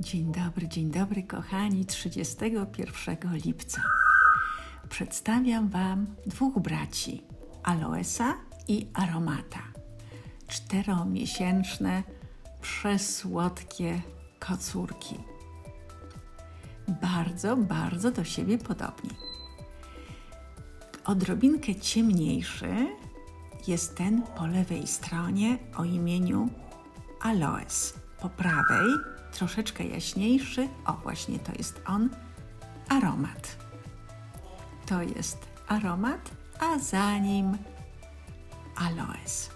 Dzień dobry, dzień dobry, kochani. 31 lipca przedstawiam Wam dwóch braci, Aloesa i Aromata. Czteromiesięczne, przesłodkie kocurki. Bardzo, bardzo do siebie podobni. Odrobinkę ciemniejszy jest ten po lewej stronie o imieniu Aloes. Po prawej troszeczkę jaśniejszy, o właśnie to jest on, aromat. To jest aromat, a za nim aloes.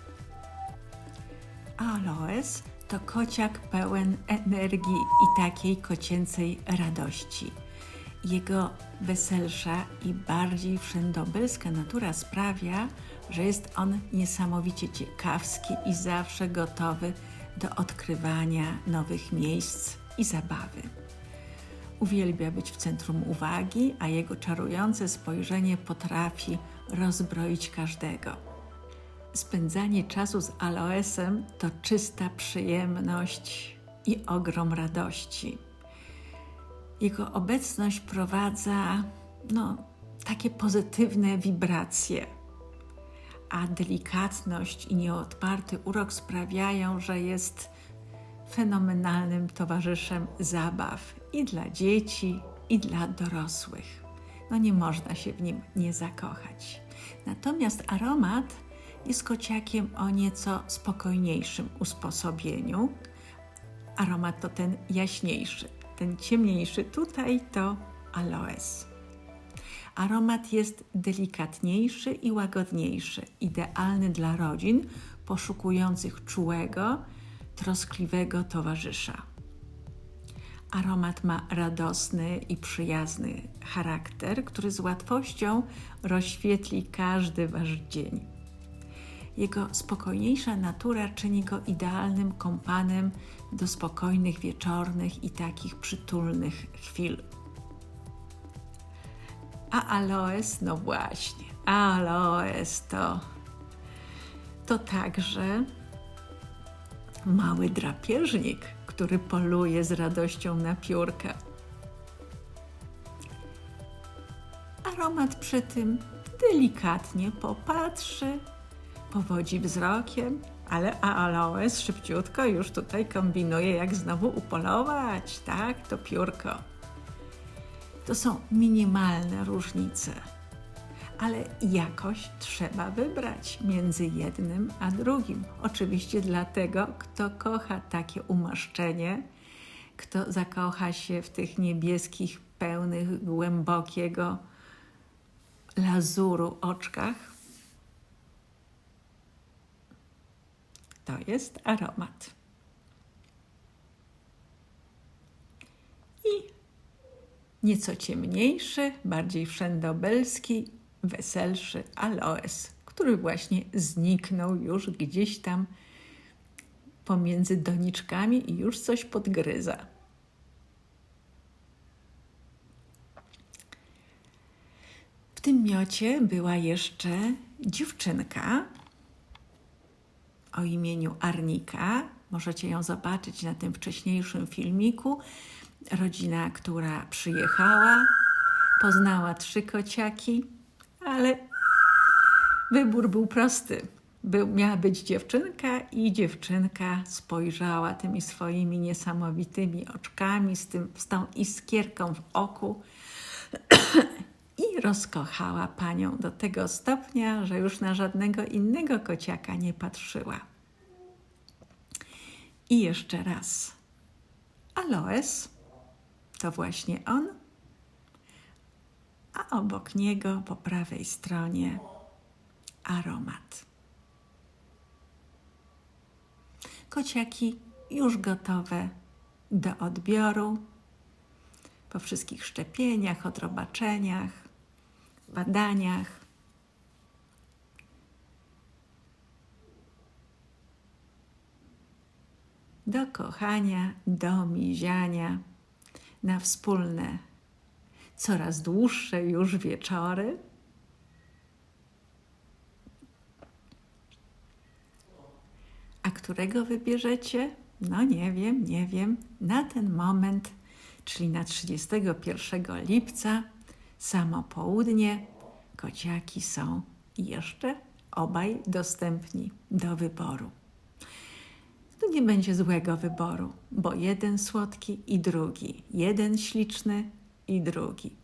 Aloes to kociak pełen energii i takiej kocięcej radości. Jego weselsza i bardziej wszędobylska natura sprawia, że jest on niesamowicie ciekawski i zawsze gotowy do odkrywania nowych miejsc i zabawy. Uwielbia być w centrum uwagi, a jego czarujące spojrzenie potrafi rozbroić każdego. Spędzanie czasu z Aloesem to czysta przyjemność i ogrom radości. Jego obecność prowadza no, takie pozytywne wibracje a delikatność i nieodparty urok sprawiają, że jest fenomenalnym towarzyszem zabaw i dla dzieci, i dla dorosłych. No nie można się w nim nie zakochać. Natomiast aromat jest kociakiem o nieco spokojniejszym usposobieniu. Aromat to ten jaśniejszy, ten ciemniejszy tutaj to aloes. Aromat jest delikatniejszy i łagodniejszy, idealny dla rodzin poszukujących czułego, troskliwego towarzysza. Aromat ma radosny i przyjazny charakter, który z łatwością rozświetli każdy wasz dzień. Jego spokojniejsza natura czyni go idealnym kompanem do spokojnych wieczornych i takich przytulnych chwil a aloes, no właśnie, aloes to, to także mały drapieżnik, który poluje z radością na piórka. Aromat przy tym delikatnie popatrzy, powodzi wzrokiem, ale aloes szybciutko już tutaj kombinuje, jak znowu upolować, tak, to piórko. To są minimalne różnice, ale jakoś trzeba wybrać między jednym a drugim. Oczywiście dlatego, kto kocha takie umaszczenie, kto zakocha się w tych niebieskich, pełnych, głębokiego lazuru oczkach, to jest aromat. I nieco ciemniejszy, bardziej wszędobelski, weselszy aloes, który właśnie zniknął już gdzieś tam pomiędzy doniczkami i już coś podgryza. W tym miocie była jeszcze dziewczynka o imieniu Arnika. Możecie ją zobaczyć na tym wcześniejszym filmiku rodzina, która przyjechała, poznała trzy kociaki, ale wybór był prosty. Był, miała być dziewczynka i dziewczynka spojrzała tymi swoimi niesamowitymi oczkami, z, tym, z tą iskierką w oku i rozkochała panią do tego stopnia, że już na żadnego innego kociaka nie patrzyła. I jeszcze raz. Aloes to właśnie on, a obok niego po prawej stronie aromat. Kociaki już gotowe do odbioru po wszystkich szczepieniach, odrobaczeniach, badaniach. Do kochania, do miziania na wspólne, coraz dłuższe już wieczory. A którego wybierzecie? No nie wiem, nie wiem. Na ten moment, czyli na 31 lipca, samo południe, kociaki są jeszcze obaj dostępni do wyboru. Nie będzie złego wyboru, bo jeden słodki i drugi, jeden śliczny i drugi.